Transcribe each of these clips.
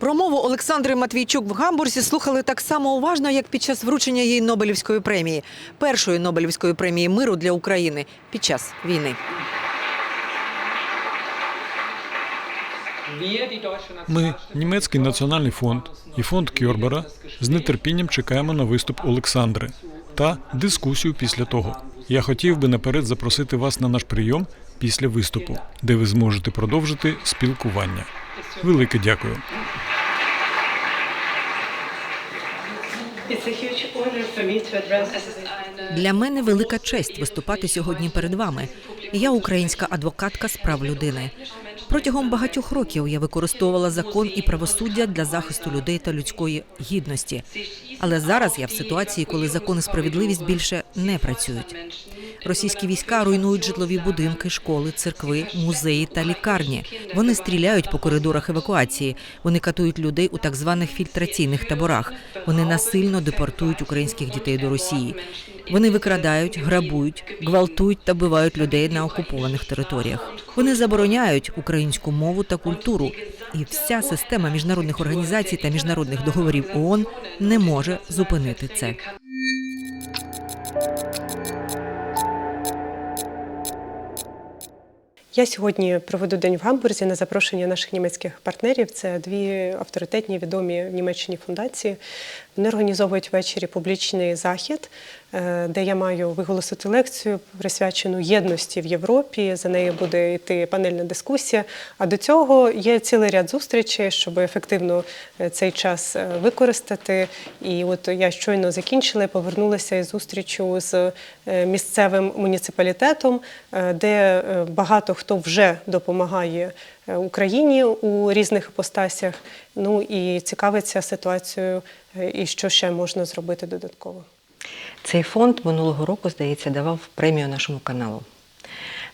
Промову Олександри Матвійчук в Гамбурзі слухали так само уважно, як під час вручення їй Нобелівської премії, першої Нобелівської премії миру для України під час війни. Ми, німецький національний фонд і фонд Кьорбера, з нетерпінням чекаємо на виступ Олександри та дискусію після того. Я хотів би наперед запросити вас на наш прийом після виступу, де ви зможете продовжити спілкування. Велике дякую. Для мене велика честь виступати сьогодні перед вами. Я українська адвокатка з прав людини. Протягом багатьох років я використовувала закон і правосуддя для захисту людей та людської гідності. Але зараз я в ситуації, коли закон і справедливість більше не працюють. Російські війська руйнують житлові будинки, школи, церкви, музеї та лікарні. Вони стріляють по коридорах евакуації. Вони катують людей у так званих фільтраційних таборах. Вони насильно депортують українських дітей до Росії. Вони викрадають, грабують, гвалтують та бивають людей на окупованих територіях. Вони забороняють українську мову та культуру. І вся система міжнародних організацій та міжнародних договорів ООН не може зупинити це. Я сьогодні проведу день в Гамбурзі на запрошення наших німецьких партнерів. Це дві авторитетні відомі в Німеччині фундації. Вони організовують ввечері публічний захід, е, де я маю виголосити лекцію, присвячену єдності в Європі. За нею буде йти панельна дискусія. А до цього є цілий ряд зустрічей, щоб ефективно е, цей час е, використати. І от я щойно закінчила і повернулася із зустрічю з місцевим муніципалітетом, де багато хто вже допомагає е, Україні у різних іпостасях. Ну і цікавиться ситуацією, е, і що ще можна зробити додатково. Цей фонд минулого року, здається, давав премію нашому каналу.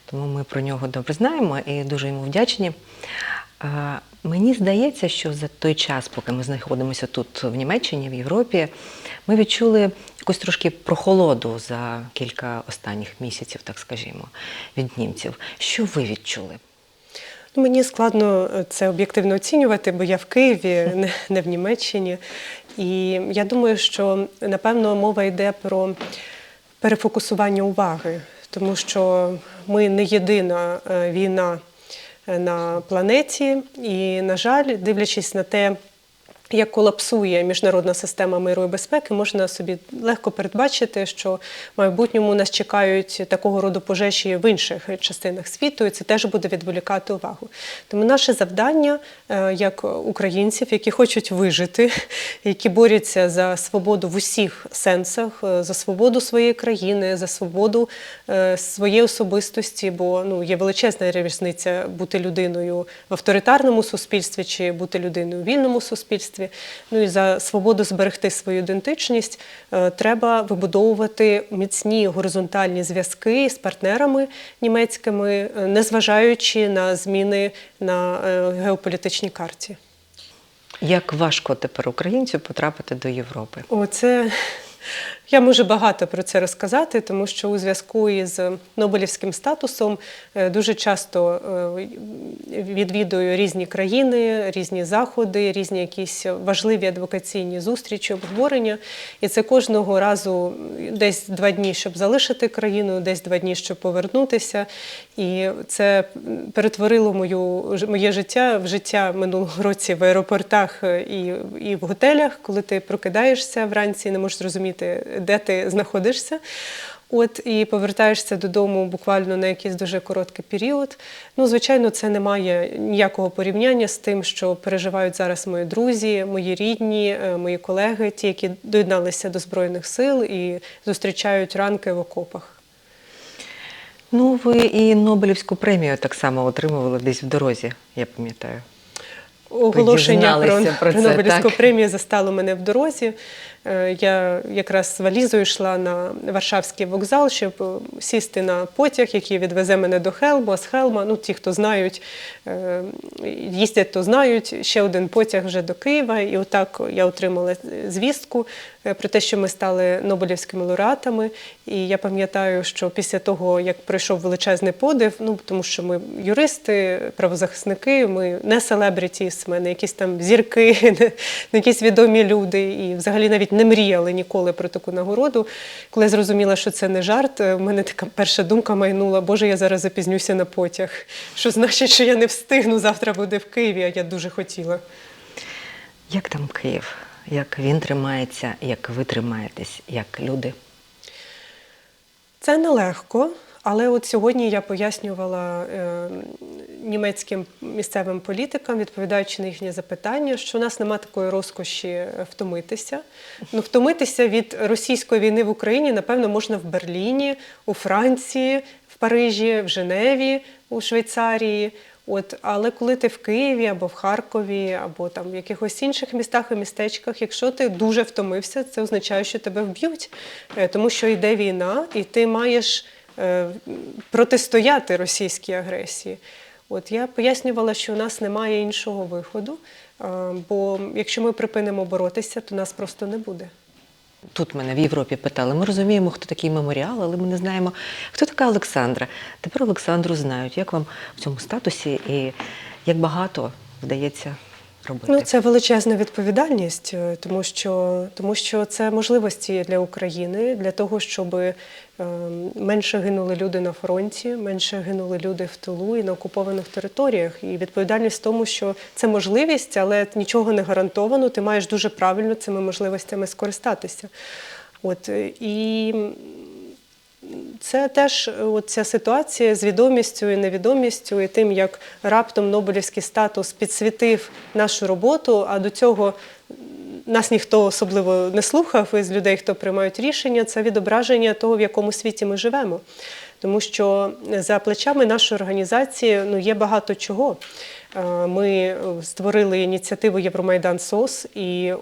Тому ми про нього добре знаємо і дуже йому вдячні. Е, Мені здається, що за той час, поки ми знаходимося тут в Німеччині, в Європі, ми відчули якусь трошки прохолоду за кілька останніх місяців, так скажімо, від німців. Що ви відчули? Ну, Мені складно е, це об'єктивно оцінювати, бо я в Києві, не, не в Німеччині. І я думаю, що напевно мова йде про перефокусування уваги, тому що ми не єдина е, війна е, на планеті, і, на жаль, дивлячись на те, як колапсує міжнародна система миру і безпеки, можна собі легко передбачити, що в майбутньому нас чекають такого роду пожежі в інших частинах світу, і це теж буде відволікати увагу. Тому наше завдання, як українців, які хочуть вижити, які борються за свободу в усіх сенсах, е, за свободу своєї країни, за свободу е, своєї особистості, бо ну є величезна різниця бути людиною в авторитарному суспільстві чи бути людиною в вільному суспільстві. Ну і за свободу зберегти свою ідентичність е, треба вибудовувати міцні горизонтальні зв'язки з партнерами німецькими, е, незважаючи на зміни на е, геополітичній карті. Як важко тепер українцю потрапити до Європи? О, це я можу багато про це розказати, тому що у зв'язку із Нобелівським статусом е, дуже часто е, відвідую різні країни, різні заходи, різні якісь важливі адвокаційні зустрічі, обговорення. І це кожного разу десь два дні, щоб залишити країну, десь два дні, щоб повернутися. І це перетворило мою, моє життя в життя минулого році в аеропортах і, і в готелях, коли ти прокидаєшся вранці, не можеш зрозуміти, де ти знаходишся. От і повертаєшся додому буквально на якийсь дуже короткий період. Ну, звичайно, це не має ніякого порівняння з тим, що переживають зараз мої друзі, мої рідні, е, мої колеги, ті, які доєдналися до збройних сил і зустрічають ранки в окопах. Ну, ви і Нобелівську премію так само отримували десь в дорозі, я пам'ятаю. Оголошення про, про про це, Нобелівську так. премію застало мене в дорозі. Е, Я якраз з валізою йшла на Варшавський вокзал, щоб сісти на потяг, який відвезе мене до Хелму. З Хелма, ну ті, хто знають, е, їздять, то знають. Ще один потяг вже до Києва. І отак я отримала звістку е, про те, що ми стали Нобелівськими лауреатами. І я пам'ятаю, що після того, як пройшов величезний подив, ну тому що ми юристи, правозахисники, ми не селебриті бізнесмени, якісь там зірки, не якісь відомі люди, і взагалі навіть не мріяли ніколи про таку нагороду. Коли я зрозуміла, що це не жарт, е, в мене така перша думка майнула: Боже, я зараз запізнюся на потяг. Що значить, що я не встигну завтра буде в Києві, а я дуже хотіла. Як там Київ? Як він тримається, як ви тримаєтесь, як люди? Це нелегко, але от сьогодні я пояснювала е, німецьким місцевим політикам, відповідаючи на їхнє запитання, що у нас немає такої розкоші втомитися. Ну, втомитися від російської війни в Україні, напевно, можна в Берліні, у Франції, в Парижі, в Женеві, у Швейцарії. От, але коли ти в Києві або в Харкові, або там в якихось інших містах і містечках, якщо ти дуже втомився, це означає, що тебе вб'ють, Е, тому що йде війна, і ти маєш е, протистояти російській агресії. От я пояснювала, що у нас немає іншого виходу, бо якщо ми припинимо боротися, то нас просто не буде. Тут мене в Європі питали. Ми розуміємо, хто такий меморіал, але ми не знаємо, хто така Олександра. Тепер Олександру знають, як вам в цьому статусі і як багато вдається робити. Ну, це величезна відповідальність, е, тому що, тому що це можливості для України, для того, щоб е, менше гинули люди на фронті, менше гинули люди в тилу і на окупованих територіях. І відповідальність в тому, що це можливість, але нічого не гарантовано. Ти маєш дуже правильно цими можливостями скористатися. От е, і це теж ця ситуація з відомістю і невідомістю, і тим, як раптом Нобелівський статус підсвітив нашу роботу, а до цього нас ніхто особливо не слухав із людей, хто приймають рішення, це відображення того, в якому світі ми живемо. Тому що за плечами нашої організації ну, є багато чого. Е, Ми створили ініціативу Євромайдан СОС і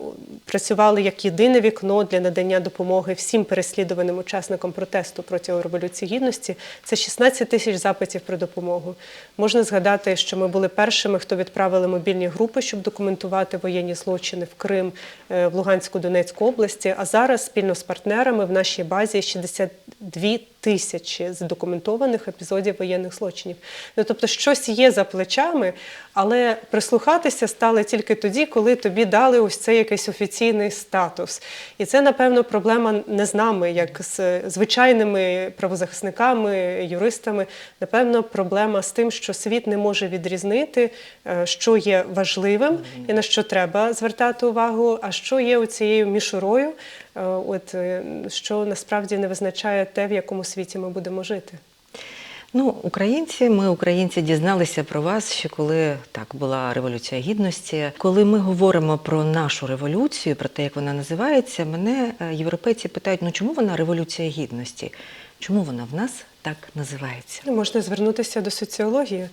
працювали як єдине вікно для надання допомоги всім переслідуваним учасникам протесту проти революції гідності. Це 16 тисяч запитів про допомогу. Можна згадати, що ми були першими, хто відправили мобільні групи, щоб документувати воєнні злочини в Крим, е, в Луганську, Донецьку області. А зараз спільно з партнерами в нашій базі 62 тисячі задокументованих епізодів воєнних злочинів. Ну тобто, щось є за плечами, але прислухатися стали тільки тоді, коли тобі дали ось цей якийсь офіційний статус. І це, напевно, проблема не з нами, як з звичайними правозахисниками, юристами. Напевно, проблема з тим, що світ не може відрізнити, е, що є важливим і на що треба звертати увагу, а що є оцією мішурою, е, от е, що насправді не визначає те, в якому світі ми будемо жити. Ну, українці, ми, українці, дізналися про вас ще коли так була революція гідності. Коли ми говоримо про нашу революцію, про те, як вона називається, мене е, європейці питають: ну чому вона революція гідності? Чому вона в нас так називається? Ну, Можна звернутися до соціології.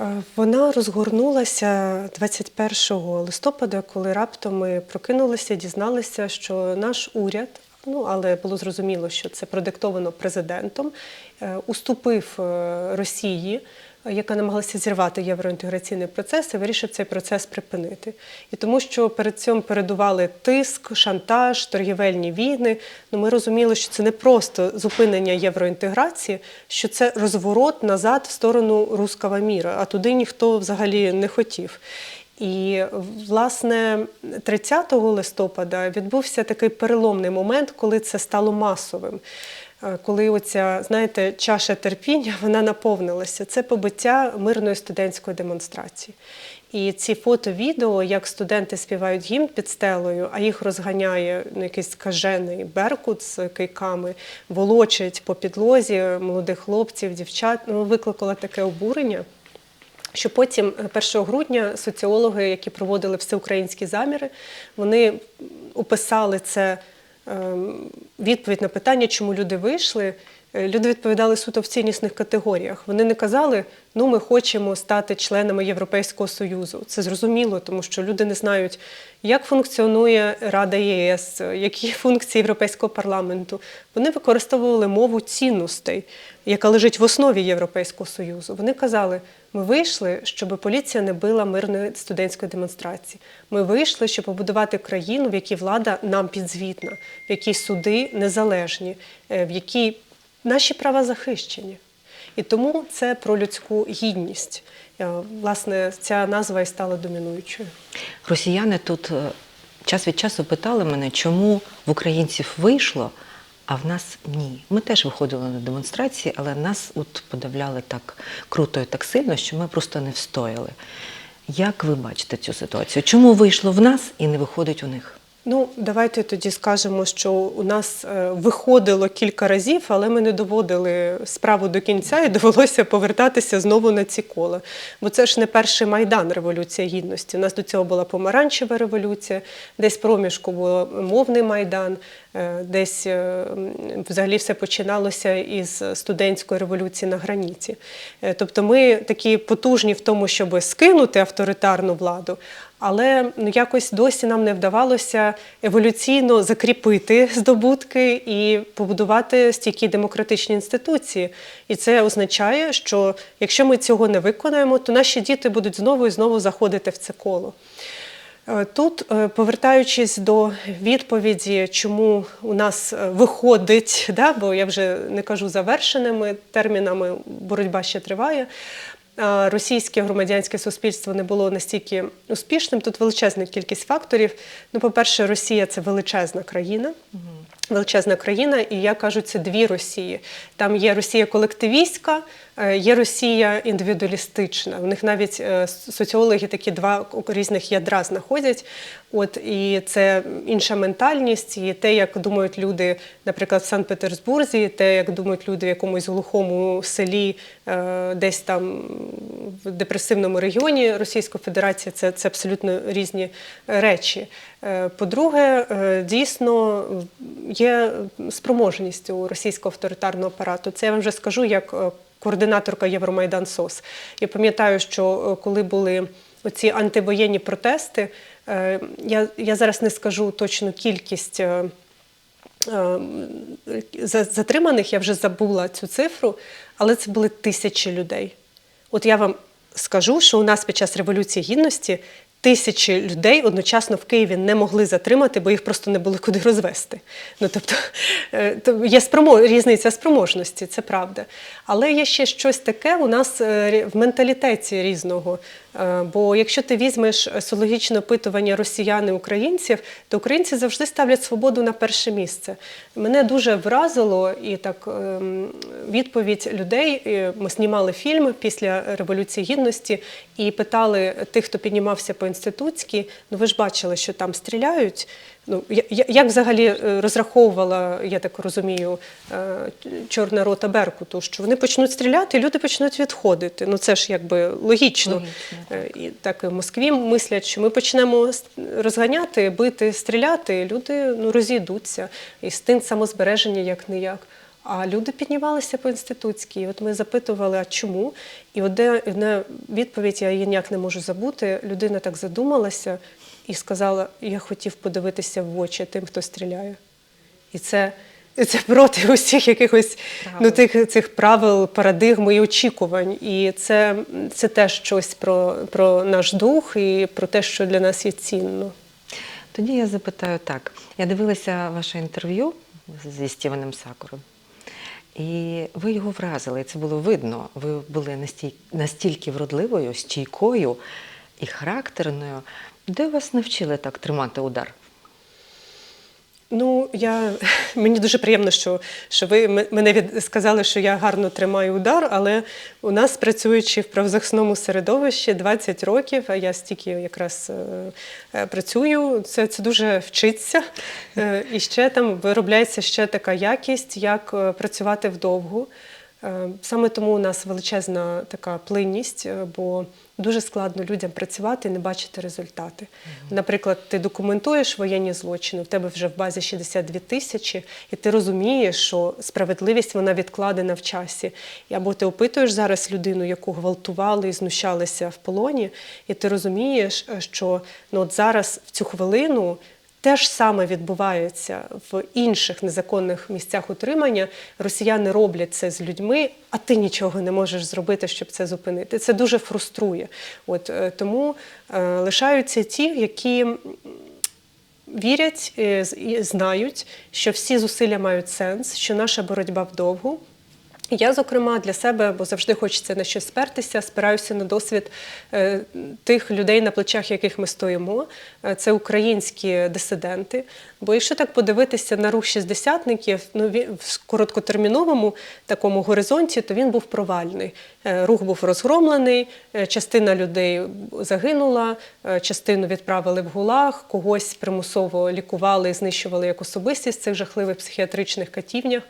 Е, Вона розгорнулася 21 листопада, коли раптом ми прокинулися, дізналися, що наш уряд, ну але було зрозуміло, що це продиктовано президентом, е, уступив е, Росії, яка намагалася зірвати євроінтеграційний процес, і вирішив цей процес припинити. І тому, що перед цим передували тиск, шантаж, торгівельні війни. Ну, ми розуміли, що це не просто зупинення євроінтеграції, що це розворот назад в сторону руского міра, а туди ніхто взагалі не хотів. І власне 30 листопада відбувся такий переломний момент, коли це стало масовим. Е, Коли оця, знаєте, чаша терпіння вона наповнилася. Це побиття мирної студентської демонстрації. І ці фото-відео, як студенти співають гімн під стелею, а їх розганяє ну, якийсь скажений беркут з кийками, волочить по підлозі молодих хлопців, дівчат, ну, викликало таке обурення що потім, е, 1 грудня, соціологи, які проводили всеукраїнські заміри, вони описали це ем, відповідь на питання, чому люди вийшли. Е, Люди відповідали суто в ціннісних категоріях. Вони не казали, ну ми хочемо стати членами Європейського Союзу. Це зрозуміло, тому що люди не знають, як функціонує Рада ЄС, які функції Європейського парламенту. Вони використовували мову цінностей, яка лежить в основі Європейського Союзу. Вони казали, ми вийшли, щоб поліція не била мирної студентської демонстрації. Ми вийшли, щоб побудувати країну, в якій влада нам підзвітна, в якій суди незалежні, е, в якій наші права захищені. І тому це про людську гідність. Е, Власне, ця назва і стала домінуючою. Росіяни тут е, час від часу питали мене, чому в українців вийшло, а в нас ні. Ми теж виходили на демонстрації, але нас от подавляли так круто і так сильно, що ми просто не встояли. Як ви бачите цю ситуацію? Чому вийшло в нас і не виходить у них? Ну, давайте тоді скажемо, що у нас е, виходило кілька разів, але ми не доводили справу до кінця і довелося повертатися знову на ці кола. Бо це ж не перший майдан Революція Гідності. У нас до цього була помаранчева революція, десь проміжку був мовний майдан, е, десь е, взагалі все починалося із студентської революції на граніті. Е, Тобто ми такі потужні в тому, щоб скинути авторитарну владу. Але ну, якось досі нам не вдавалося еволюційно закріпити здобутки і побудувати стійкі демократичні інституції. І це означає, що якщо ми цього не виконаємо, то наші діти будуть знову і знову заходити в це коло. Е, Тут, е, повертаючись до відповіді, чому у нас е, виходить, да, бо я вже не кажу завершеними термінами, боротьба ще триває. Російське громадянське суспільство не було настільки успішним. Тут величезна кількість факторів. Ну, по-перше, Росія це величезна країна. Величезна країна, і я кажу, це дві Росії. Там є Росія колективістська, є Росія індивідуалістична. У них навіть е, соціологи такі два різних ядра знаходять. От і це інша ментальність, і те, як думають люди, наприклад, в Санкт-Петербурзі, те, як думають люди в якомусь глухому селі, е, десь там в депресивному регіоні Російської Федерації, це, це абсолютно різні речі. Е, По-друге, е, дійсно є спроможність у російського авторитарного апарату. Це я вам вже скажу як е, координаторка Євромайдан СОС. Я пам'ятаю, що е, коли були оці антивоєнні протести, е, я, я зараз не скажу точну кількість. е, за- Затриманих я вже забула цю цифру, але це були тисячі людей. От я вам скажу, що у нас під час Революції Гідності тисячі людей одночасно в Києві не могли затримати, бо їх просто не було куди розвести. Ну тобто е, є спромо... різниця спроможності, це правда. Але є ще щось таке у нас е, в менталітеті різного. Е, Бо якщо ти візьмеш соціологічне опитування росіян і українців, то українці завжди ставлять свободу на перше місце. Мене дуже вразило і так ем, відповідь людей. Ми знімали фільм після Революції Гідності і питали тих, хто піднімався по інститутській. Ну ви ж бачили, що там стріляють. Ну як взагалі е, розраховувала, я так розумію, е, чорна рота Беркуту, що вони почнуть стріляти, і люди почнуть відходити. Ну це ж якби логічно. Логічно, Е, І так і в Москві мислять, що ми почнемо розганяти, бити, стріляти. Люди ну розійдуться. Інстинкт самозбереження як не як. А люди піднімалися по інститутській. От ми запитували, а чому? І одне відповідь я її ніяк не можу забути. Людина так задумалася і сказала: Я хотів подивитися в очі тим, хто стріляє. І це, і це проти усіх якихось ну, тих, цих правил, парадигм і очікувань. І це, це теж щось про, про наш дух і про те, що для нас є цінно. Тоді я запитаю так. Я дивилася ваше інтерв'ю зі Стівеном Сакуром, і ви його вразили, і це було видно. Ви були настільки вродливою, стійкою і характерною. Де вас навчили так тримати удар? Ну, я, мені дуже приємно, що, що ви мене від, сказали, що я гарно тримаю удар, але у нас, працюючи в правозахисному середовищі 20 років, а я стільки якраз е, е, працюю, це, це дуже вчиться. Е, і ще там виробляється ще така якість, як е, працювати вдовгу. Е, Саме тому у нас величезна така плинність, е, бо дуже складно людям працювати і не бачити результати. Наприклад, ти документуєш воєнні злочини, в тебе вже в базі 62 тисячі, і ти розумієш, що справедливість вона відкладена в часі. Або ти опитуєш зараз людину, яку гвалтували і знущалися в полоні, і ти розумієш, е, що ну, от зараз в цю хвилину. Те ж саме відбувається в інших незаконних місцях утримання. Росіяни роблять це з людьми, а ти нічого не можеш зробити, щоб це зупинити. Це дуже фруструє. От е, тому е, лишаються ті, які вірять е, і знають, що всі зусилля мають сенс, що наша боротьба вдовгу. Я, зокрема, для себе, бо завжди хочеться на щось спертися, спираюся на досвід е, тих людей, на плечах яких ми стоїмо. Е, Це українські дисиденти. Бо якщо так подивитися на рух шістдесятників, ну в короткотерміновому такому горизонті, то він був провальний. Е, Рух був розгромлений, частина людей загинула, частину відправили в ГУЛАГ, когось примусово лікували і знищували як особистість в цих жахливих психіатричних катівнях.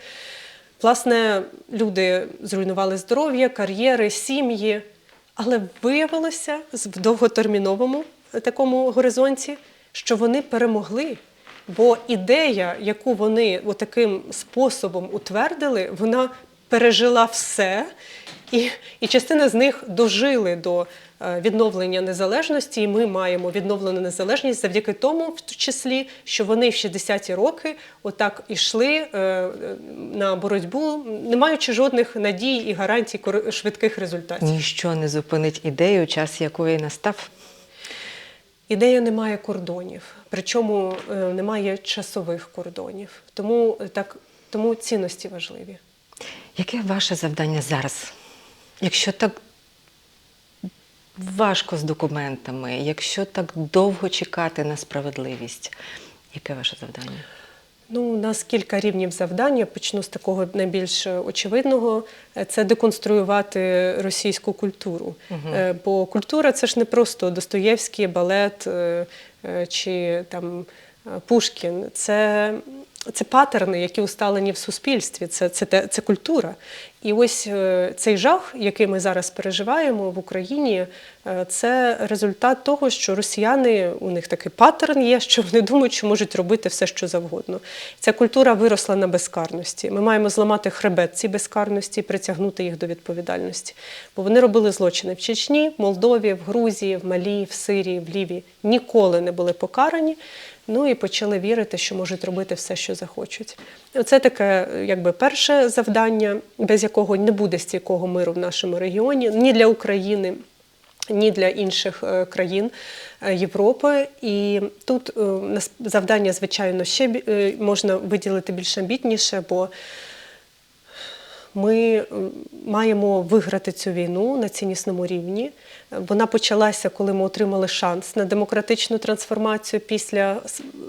Власне, люди зруйнували здоров'я, кар'єри, сім'ї, але виявилося в довготерміновому такому горизонті, що вони перемогли. Бо ідея, яку вони таким способом утвердили, вона пережила все, і, і частина з них дожили до відновлення незалежності, і ми маємо відновлену незалежність завдяки тому, в числі, що вони в 60-ті роки отак ішли е, е, на боротьбу, не маючи жодних надій і гарантій швидких результатів. Ніщо не зупинить ідею, час якої настав. Ідея не має кордонів, причому е, немає часових кордонів. Тому е, так, тому цінності важливі. Яке ваше завдання зараз? Якщо так важко з документами, якщо так довго чекати на справедливість, яке ваше завдання? Ну, у нас кілька рівнів завдання. Почну з такого найбільш очевидного: Е, це деконструювати російську культуру. Е, Бо культура це ж не просто Достоєвський, балет е, чи там Пушкін. Це, це патерни, які усталені в суспільстві. Це, це, це культура. І ось е, цей жах, який ми зараз переживаємо в Україні, е, це результат того, що росіяни у них такий паттерн є, що вони думають, що можуть робити все, що завгодно. Ця культура виросла на безкарності. Ми маємо зламати хребет цій безкарності і притягнути їх до відповідальності. Бо вони робили злочини в Чечні, в Молдові, в Грузії, в Малі, в Сирії, в Лівії. Ніколи не були покарані. Ну і почали вірити, що можуть робити все, що захочуть. Оце таке, якби перше завдання, без якого не буде стійкого миру в нашому регіоні, ні для України, ні для інших е, країн е, Європи. І тут е, завдання, звичайно, ще можна виділити більш амбітніше, бо ми маємо виграти цю війну на ціннісному рівні. Вона почалася, коли ми отримали шанс на демократичну трансформацію після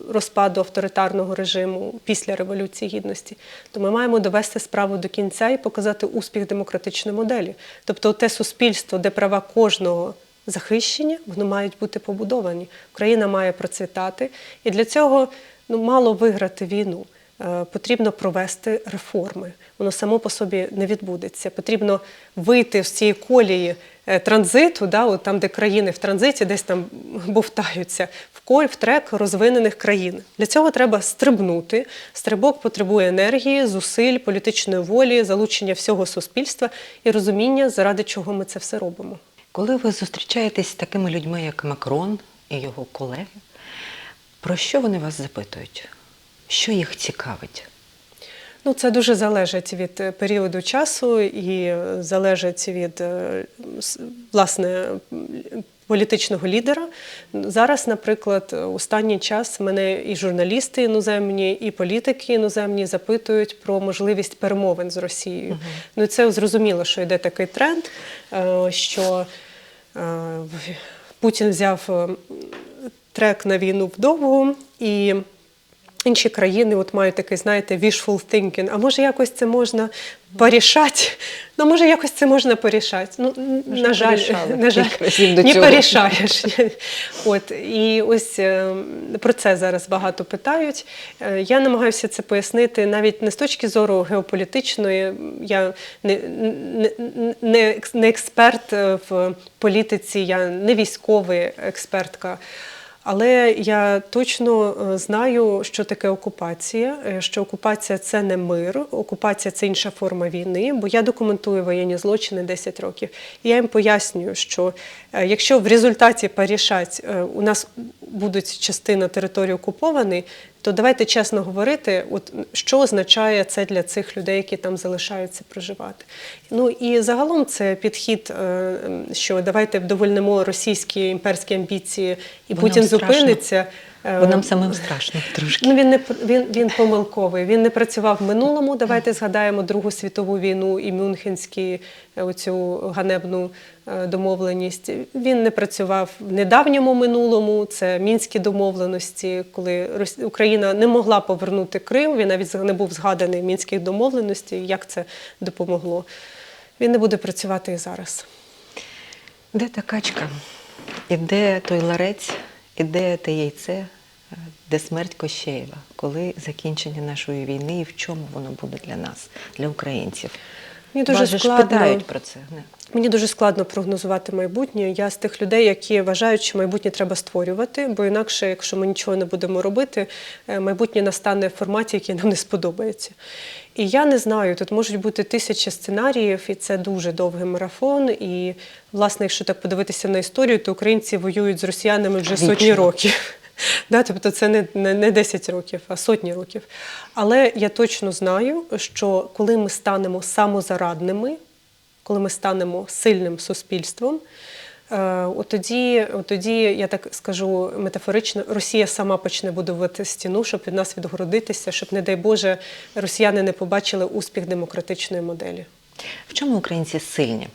розпаду авторитарного режиму, після Революції Гідності. То ми маємо довести справу до кінця і показати успіх демократичної моделі. Тобто, те суспільство, де права кожного захищені, вони мають бути побудовані. Україна має процвітати. І для цього ну, мало виграти війну. Е, Потрібно провести реформи. Воно само по собі не відбудеться. Потрібно вийти з цієї колії е, транзиту, да, от там, де країни в транзиті, десь там бовтаються, в коль, в трек розвинених країн. Для цього треба стрибнути. Стрибок потребує енергії, зусиль, політичної волі, залучення всього суспільства і розуміння, заради чого ми це все робимо. Коли ви зустрічаєтесь з такими людьми, як Макрон і його колеги, про що вони вас запитують? Що їх цікавить? Ну, це дуже залежить від е, періоду часу і залежить від е, власне політичного лідера. Зараз, наприклад, останній час мене і журналісти іноземні, і політики іноземні запитують про можливість перемовин з Росією. Ну, це зрозуміло, що йде такий тренд, е, що Путін взяв трек на війну вдовгу і. Інші країни от мають такий, знаєте, wishful thinking. А може якось це можна порішати? Ну, може, якось це можна порішати. Ну, Вже на жаль, порішали на жаль, не порішаєш. От, і ось е, про це зараз багато питають. Е, Я намагаюся це пояснити навіть не з точки зору геополітичної. Я не, не, не, не експерт е, в політиці, я не військовий експертка. Але я точно е, знаю, що таке окупація, е, що окупація це не мир, окупація це інша форма війни, бо я документую воєнні злочини 10 років. І я їм пояснюю, що е, якщо в результаті порішать у нас будуть частина території окуповані, то давайте чесно говорити, от що означає це для цих людей, які там залишаються проживати. Ну і загалом це підхід, що давайте вдовольнимо російські імперські амбіції, і Путін все зупиниться. Е, Бо нам самим страшно трошки. Ну, він не він, він помилковий. Він не працював в минулому. Давайте згадаємо Другу світову війну і Мюнхенські е, оцю ганебну е, домовленість. Він не працював в недавньому минулому. Це мінські домовленості, коли Україна не могла повернути Крим. Він навіть не був згаданий в мінських домовленостях. Як це допомогло? Він не буде працювати і зараз. Де та качка? І де той ларець, і де те яйце, е, де смерть Кощеєва? Коли закінчення нашої війни і в чому воно буде для нас, для українців? Мені дуже складно. питають про це. Не? Мені дуже складно прогнозувати майбутнє. Я з тих людей, які вважають, що майбутнє треба створювати, бо інакше, якщо ми нічого не будемо робити, е, майбутнє настане в форматі, який нам не сподобається. І я не знаю, тут можуть бути тисячі сценаріїв, і це дуже довгий марафон. І, власне, якщо так подивитися на історію, то українці воюють з росіянами вже сотні років. Да, тобто це не, не, не 10 років, а сотні років. Але я точно знаю, що коли ми станемо самозарадними, коли ми станемо сильним суспільством, е, от тоді, от тоді, я так скажу метафорично, Росія сама почне будувати стіну, щоб від нас відгородитися, щоб, не дай Боже, росіяни не побачили успіх демократичної моделі. В чому українці сильні?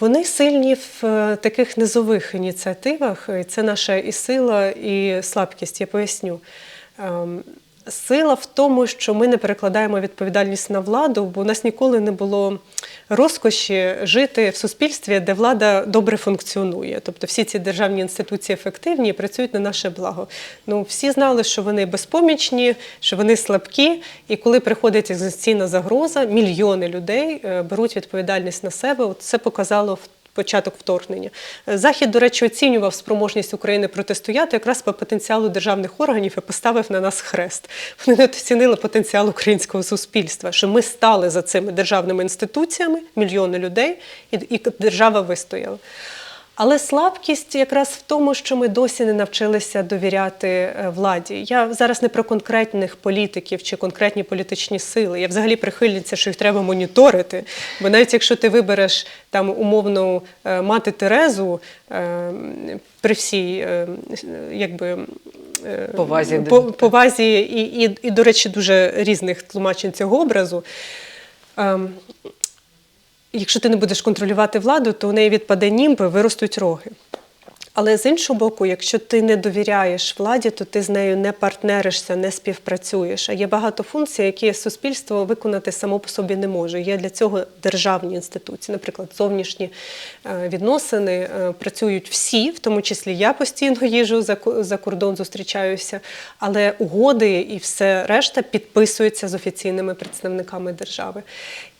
Вони сильні в е, таких низових ініціативах. Це наша і сила, і слабкість. Я поясню. Сила в тому, що ми не перекладаємо відповідальність на владу, бо у нас ніколи не було розкоші жити в суспільстві, де влада добре функціонує. Тобто всі ці державні інституції ефективні і працюють на наше благо. Ну всі знали, що вони безпомічні, що вони слабкі, і коли приходить екзистенційна загроза, мільйони людей е, беруть відповідальність на себе. От це показало в початок вторгнення. Захід, до речі, оцінював спроможність України протистояти якраз по потенціалу державних органів і поставив на нас хрест. Вони не оцінили потенціал українського суспільства, що ми стали за цими державними інституціями, мільйони людей, і, і держава вистояла. Але слабкість якраз в тому, що ми досі не навчилися довіряти е, владі. Я зараз не про конкретних політиків чи конкретні політичні сили. Я взагалі прихильниця, що їх треба моніторити. Бо навіть якщо ти вибереш там умовну е, мати Терезу е, при всій якби. Повазі по- повазі і, і, і, до речі, дуже різних тлумачень цього образу. Якщо ти не будеш контролювати владу, то у неї відпаде німби, виростуть роги. Але з іншого боку, якщо ти не довіряєш владі, то ти з нею не партнеришся, не співпрацюєш. А є багато функцій, які суспільство виконати само по собі не може. Є для цього державні інституції, наприклад, зовнішні е, відносини е, працюють всі, в тому числі я постійно їжу за кордон, зустрічаюся, але угоди і все решта підписуються з офіційними представниками держави.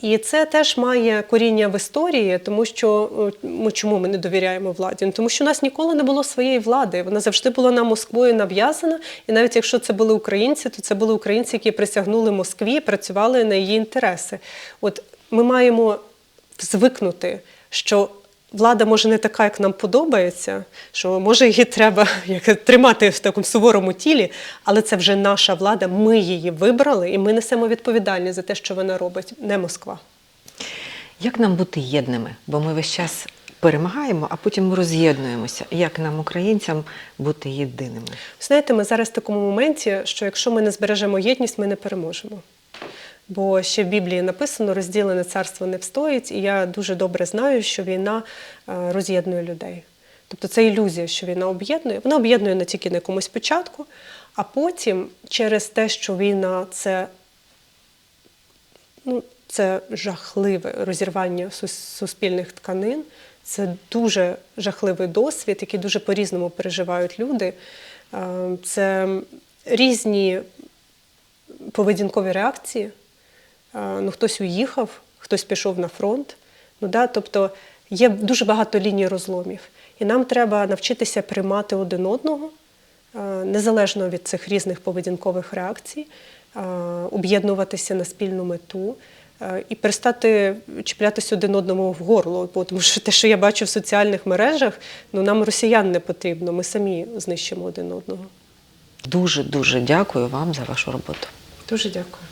І це теж має коріння в історії, тому що е, ми чому ми не довіряємо владі? Ну, тому що у нас ніколи не було своєї влади. Вона завжди була нам Москвою нав'язана. І навіть якщо це були українці, то це були українці, які присягнули Москві, працювали на її інтереси. От ми маємо звикнути, що. Влада може не така, як нам подобається, що може її треба як, тримати в такому суворому тілі, але це вже наша влада. Ми її вибрали, і ми несемо відповідальність за те, що вона робить, не Москва. Як нам бути єдними? Бо ми весь час перемагаємо, а потім ми роз'єднуємося. Як нам, українцям, бути єдиними? Знаєте, ми зараз в такому моменті, що якщо ми не збережемо єдність, ми не переможемо. Бо ще в Біблії написано, розділене царство не встоїть, і я дуже добре знаю, що війна е, роз'єднує людей. Тобто це ілюзія, що війна об'єднує. Вона об'єднує не тільки на якомусь початку, а потім через те, що війна це, ну, це жахливе розірвання суспільних тканин, це дуже жахливий досвід, який дуже по-різному переживають люди. Е, Це різні поведінкові реакції. Ну, хтось уїхав, хтось пішов на фронт. Ну, да? Тобто є дуже багато ліній розломів. І нам треба навчитися приймати один одного, незалежно від цих різних поведінкових реакцій, об'єднуватися на спільну мету. І перестати чіплятися один одному в горло, бо тому що те, що я бачу в соціальних мережах, ну нам росіян не потрібно, ми самі знищимо один одного. Дуже дуже дякую вам за вашу роботу. Дуже дякую.